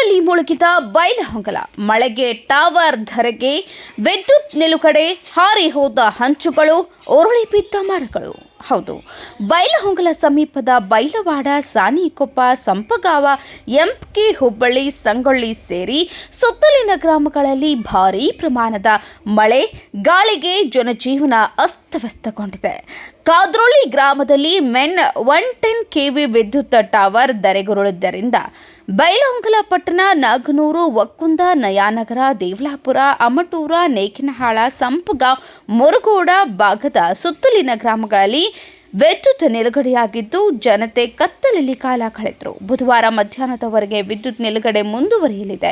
ನೀರಿನಲ್ಲಿ ಮುಳುಗಿದ ಬೈಲಹೊಂಗಲ ಮಳೆಗೆ ಟವರ್ ಧರೆಗೆ ವಿದ್ಯುತ್ ನಿಲುಗಡೆ ಹಾರಿ ಹೋದ ಹಂಚುಗಳು, ಉರುಳಿ ಬಿದ್ದ ಮರಗಳು. ಹೌದು ಬೈಲಹೊಂಗಲ ಸಮೀಪದ ಬೈಲವಾಡ, ಸಾನಿಕೊಪ್ಪ, ಸಂಪಗಾವ, ಎಂಕೆ ಹುಬ್ಬಳ್ಳಿ, ಸಂಗೊಳ್ಳಿ ಸೇರಿ ಸುತ್ತಲಿನ ಗ್ರಾಮಗಳಲ್ಲಿ ಭಾರೀ ಪ್ರಮಾಣದ ಮಳೆ, ಗಾಳಿಗೆ ಜನಜೀವನ ಅಸ್ತವ್ಯಸ್ತಗೊಂಡಿದೆ. ಕಾದ್ರೋಳಿ ಗ್ರಾಮದಲ್ಲಿ ಮೆನ್ ಒನ್ ಟೆನ್ ಕೆವಿ ವಿದ್ಯುತ್ ಟವರ್ ಧರೆಗುರುಳಿದ್ದರಿಂದ ಬೈಲಹೊಂಗಲ ಪಟ್ಟಣ ನಾಗನೂರು ಒಕ್ಕುಂದ ನಯಾನಗರ ದೇವಲಾಪುರ ಅಮಟೂರ ನೇಕಿನಹಾಳ ಸಂಪಗಾಂವ್ ಮುರುಗೋಡ ಭಾಗದ ಸುತ್ತಲಿನ ಗ್ರಾಮಗಳಲ್ಲಿ ವಿದ್ಯುತ್ ನಿಲುಗಡೆಯಾಗಿದ್ದು, ಜನತೆ ಕತ್ತಲಲ್ಲಿ ಕಾಲ ಕಳೆದರು. ಬುಧವಾರ ಮಧ್ಯಾಹ್ನದವರೆಗೆ ವಿದ್ಯುತ್ ನಿಲುಗಡೆ ಮುಂದುವರಿಯಲಿದೆ.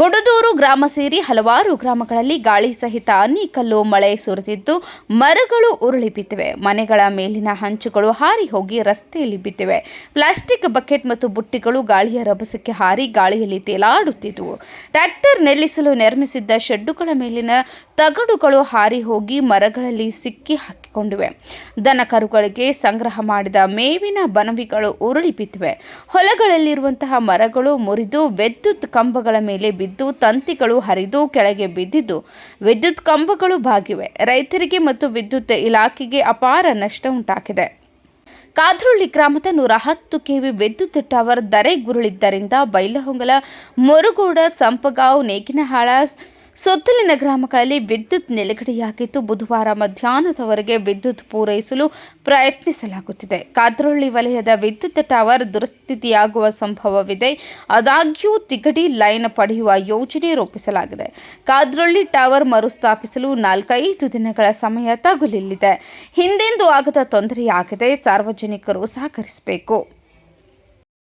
ಗುಡದೂರು ಗ್ರಾಮ ಸೇರಿ ಹಲವಾರು ಗ್ರಾಮಗಳಲ್ಲಿ ಗಾಳಿ ಸಹಿತ ಅನೇಕಲ್ಲು ಮಳೆ ಸುರಿದಿದ್ದು, ಮರಗಳು ಉರುಳಿ ಬಿದ್ದಿವೆ. ಮನೆಗಳ ಮೇಲಿನ ಹಂಚುಗಳು ಹಾರಿ ಹೋಗಿ ರಸ್ತೆಯಲ್ಲಿ ಬಿದ್ದಿವೆ. ಪ್ಲಾಸ್ಟಿಕ್ ಬಕೆಟ್ ಮತ್ತು ಬುಟ್ಟಿಗಳು ಗಾಳಿಯ ರಭಸಕ್ಕೆ ಹಾರಿ ಗಾಳಿಯಲ್ಲಿ ತೇಲಾಡುತ್ತಿದ್ದವು ಟ್ರ್ಯಾಕ್ಟರ್ ನಿಲ್ಲಿಸಲು ನಿರ್ಮಿಸಿದ್ದ ಶೆಡ್ಡುಗಳ ಮೇಲಿನ ತಗಡುಗಳು ಹಾರಿ ಹೋಗಿ ಮರಗಳಲ್ಲಿ ಸಿಕ್ಕಿ ಹಾಕಿಕೊಂಡಿವೆ. ದನ ಕರುಗಳಿಗೆ ಸಂಗ್ರಹ ಮಾಡಿದ ಮೇವಿನ ಬನವಿಗಳು ಉರುಳಿ ಬಿದ್ದಿವೆ. ಹೊಲಗಳಲ್ಲಿರುವಂತಹ ಮರಗಳು ಮುರಿದು ವಿದ್ಯುತ್ ಕಂಬಗಳ ಮೇಲೆ ಬಿದ್ದು ತಂತಿಗಳು ಹರಿದು ಕೆಳಗೆ ಬಿದ್ದಿದ್ದು ವಿದ್ಯುತ್ ಕಂಬಗಳು ಬಾಗಿವೆ. ರೈತರಿಗೆ ಮತ್ತು ವಿದ್ಯುತ್ ಇಲಾಖೆಗೆ ಅಪಾರ ನಷ್ಟ ಉಂಟಾಗಿದೆ. ಕಾದ್ರೊಳ್ಳಿ ಗ್ರಾಮದ ನೂರ ಹತ್ತು ಕೆವಿ ವಿದ್ಯುತ್ ಟವರ್ ದರೆಗುರುಳಿದ್ದರಿಂದ ಬೈಲಹೊಂಗಲ ಮುರುಗೋಡ, ಸಂಪಗಾವ್, ನೇಗಿನಹಾಳ ಸುತ್ತಲಿನ ಗ್ರಾಮಗಳಲ್ಲಿ ವಿದ್ಯುತ್ ನಿಲುಗಡೆಯಾಗಿದ್ದು ಬುಧವಾರ ಮಧ್ಯಾಹ್ನದವರೆಗೆ ವಿದ್ಯುತ್ ಪೂರೈಸಲು ಪ್ರಯತ್ನಿಸಲಾಗುತ್ತಿದೆ. ಕಾದ್ರೊಳ್ಳಿ ವಲಯದ ವಿದ್ಯುತ್ ಟವರ್ ದುರಸ್ಥಿತಿಯಾಗುವ ಸಂಭವವಿದೆ. ಆದಾಗ್ಯೂ ತಿಗಡಿ ಲೈನ್ ಪಡೆಯುವ ಯೋಜನೆ ರೂಪಿಸಲಾಗಿದೆ. ಕಾದ್ರೊಳ್ಳಿ ಟವರ್ ಮರುಸ್ಥಾಪಿಸಲು ನಾಲ್ಕೈದು ದಿನಗಳ ಸಮಯ ತಗುಲಿಲ್ಲಿದೆ ಹಿಂದೆಂದೂ ಆಗದ ತೊಂದರೆಯಾಗಿದೆ. ಸಾರ್ವಜನಿಕರು ಸಹಕರಿಸಬೇಕು.